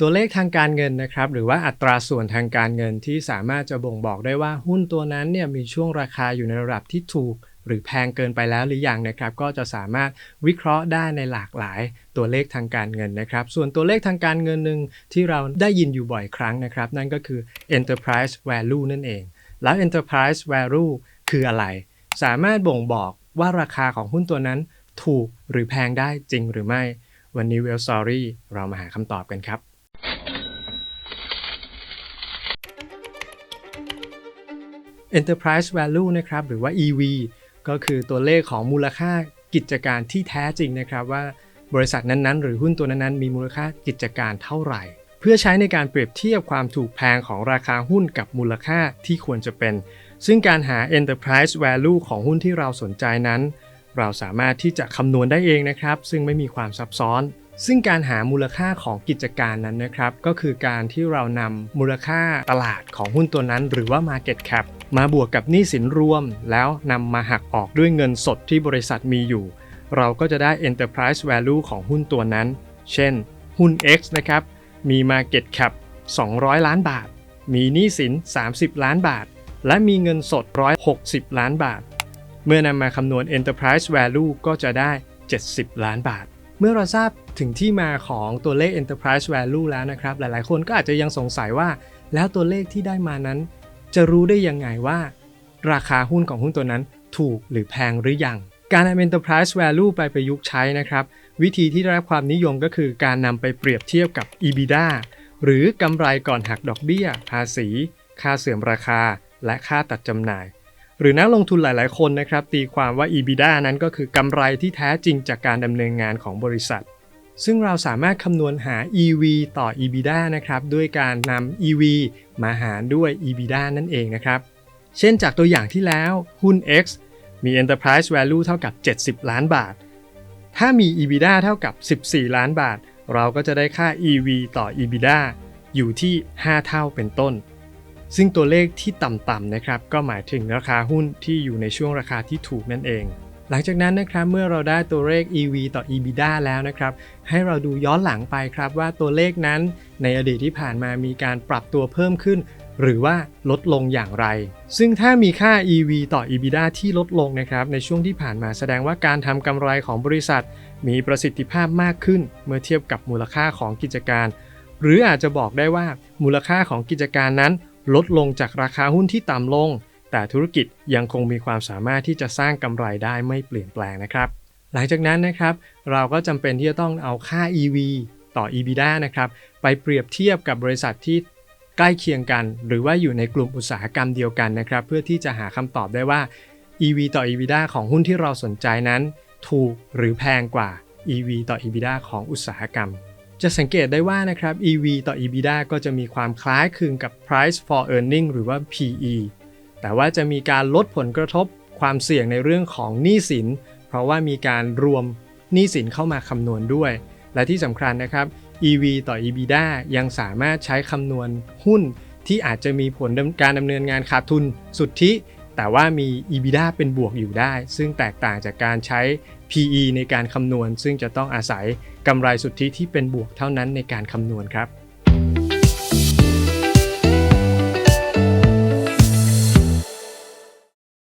ตัวเลขทางการเงินนะครับ หรือว่าอัตราส่วนทางการเงินที่สามารถจะบ่งบอกได้ว่าหุ้นตัวนั้นเนี่ยมีช่วงราคาอยู่ในระดับที่ถูก หรือแพงเกินไปแล้วหรือยังนะครับ ก็จะสามารถวิเคราะห์ได้ในหลากหลายตัวเลขทางการเงินนะครับ ส่วนตัวเลขทางการเงินหนึ่งที่เราได้ยินอยู่บ่อยครั้งนะครับ นั่นก็คือ enterprise value นั่นเอง แล้ว enterprise value คืออะไร สามารถบ่งบอกว่าราคาของหุ้นตัวนั้นถูกหรือแพงได้จริงหรือไม่ วันนี้ Well Story เรามาหาคำตอบกันครับ Enterprise Value นะครับหรือว่า EV ก็คือตัวเลขของมูลค่ากิจการที่แท้จริงนะครับว่าบริษัทนั้นๆ หรือหุ้นตัวนั้นๆ มีมูลค่ากิจการเท่าไหร่ เพื่อใช้ในการเปรียบเทียบความถูกแพงของราคาหุ้นกับมูลค่าที่ควรจะเป็น ซึ่งการหา Enterprise Value ของหุ้นที่เราสนใจนั้น เราสามารถที่จะคำนวณได้เองนะครับ ซึ่งไม่มีความซับซ้อน ซึ่งการหามูลค่าของกิจการนั้นนะครับ ก็คือการที่เรานำมูลค่าตลาดของหุ้นตัวนั้น หรือว่า Market Cap มาบวกกับหนี้สินรวม แล้วนำมาหักออกด้วยเงินสดที่บริษัทมีอยู่ เราก็จะได้ Enterprise Value ของหุ้นตัวนั้น เช่น หุ้น X นะครับ มี Market Cap 200 ล้านบาท มีหนี้สิน 30 ล้านบาท และมีเงินสด 160 ล้านบาท เมื่อนำมาคำนวณ Enterprise Value ก็จะได้ 70 ล้านบาท เมื่อเราทราบถึงที่มาของตัวเลข Enterprise Value แล้วนะครับ หลายๆ คนก็อาจจะยังสงสัยว่า แล้วตัวเลขที่ได้มานั้น จะรู้ได้ยังไงว่า ราคาหุ้นของหุ้นตัวนั้นถูกหรือแพงหรือยังการนำ Enterprise Value ไปประยุกต์ใช้นะครับ วิธีที่ได้รับความนิยมก็คือการนำไปเปรียบเทียบกับ EBITDA หรือกำไรก่อนหักดอกเบี้ย ภาษี ค่าเสื่อมราคา และค่าตัดจำหน่าย หรือนักลงทุนหลาย ๆ คนนะครับ ตีความว่า EBITDA นั้นก็คือกำไรที่แท้จริงจากการดำเนินงานของบริษัท ซึ่งเราสามารถคำนวณหา EV ต่อ EBITDA นะครับ ด้วยการนำ EV มาหารด้วย EBITDA นั่นเองนะครับ เช่นจากตัวอย่างที่แล้วหุ้น X มี Enterprise Value เท่ากับ 70 ล้านบาท ถ้ามี EBITDA เท่ากับ 14 ล้านบาท เราก็จะได้ค่า EV ต่อ EBITDA อยู่ที่ 5 เท่าเป็นต้น ซึ่งตัวเลขที่ต่ำๆนะครับ ก็หมายถึงราคาหุ้นที่อยู่ในช่วงราคาที่ถูกนั่นเอง หลังจากนั้นนะครับเมื่อเราได้ตัวเลข EV ต่อ EBITDA แล้วนะครับ ให้เราดูย้อนหลังไปครับว่าตัวเลขนั้นในอดีตที่ผ่านมามีการปรับตัวเพิ่มขึ้น หรือว่าลดลงอย่างไร ซึ่งถ้ามีค่า EV ต่อ EBITDA ที่ลดลงนะครับในช่วงที่ผ่านมาแสดงว่าการทำกำไรของบริษัท มีประสิทธิภาพมากขึ้น เมื่อเทียบกับมูลค่าของกิจการ หรืออาจจะบอกได้ว่ามูลค่าของกิจการนั้น ลดลงจากราคาหุ้นที่ต่ำลง แต่ธุรกิจยังคงมีความสามารถที่จะสร้างกำไรได้ไม่เปลี่ยนแปลงนะครับ หลังจากนั้นนะครับเราก็จำเป็นที่จะต้องเอาค่า EV ต่อ EBITDA นะครับไปเปรียบเทียบกับบริษัทที่ใกล้เคียงกัน หรือว่าอยู่ในกลุ่มอุตสาหกรรมเดียวกันนะครับ เพื่อที่จะหาคำตอบได้ว่า EV ต่อ EBITDA ของหุ้นที่เราสนใจนั้น ถูกหรือแพงกว่า EV ต่อ EBITDA ของอุตสาหกรรม จะสังเกตได้ว่านะครับ EV ต่อ EBITDA ก็จะมีความคล้ายคลึงกับ Price for Earning หรือว่า PE แต่ว่าจะมีการลดผลกระทบความเสี่ยงในเรื่องของหนี้สิน เพราะว่ามีการรวมหนี้สินเข้ามาคำนวณด้วย และที่สำคัญนะครับ EV ต่อ EBITDA ยังสามารถใช้คำนวณหุ้นที่อาจจะมีผลการดำเนินงานขาดทุนสุทธิ แต่ว่ามี EBITDA เป็นบวกอยู่ได้ ซึ่งแตกต่างจากการใช้ PE ในการคำนวณ ซึ่งจะต้องอาศัยกำไรสุทธิที่เป็นบวกเท่านั้นในการคำนวณครับ